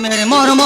প্রেমের মর্ম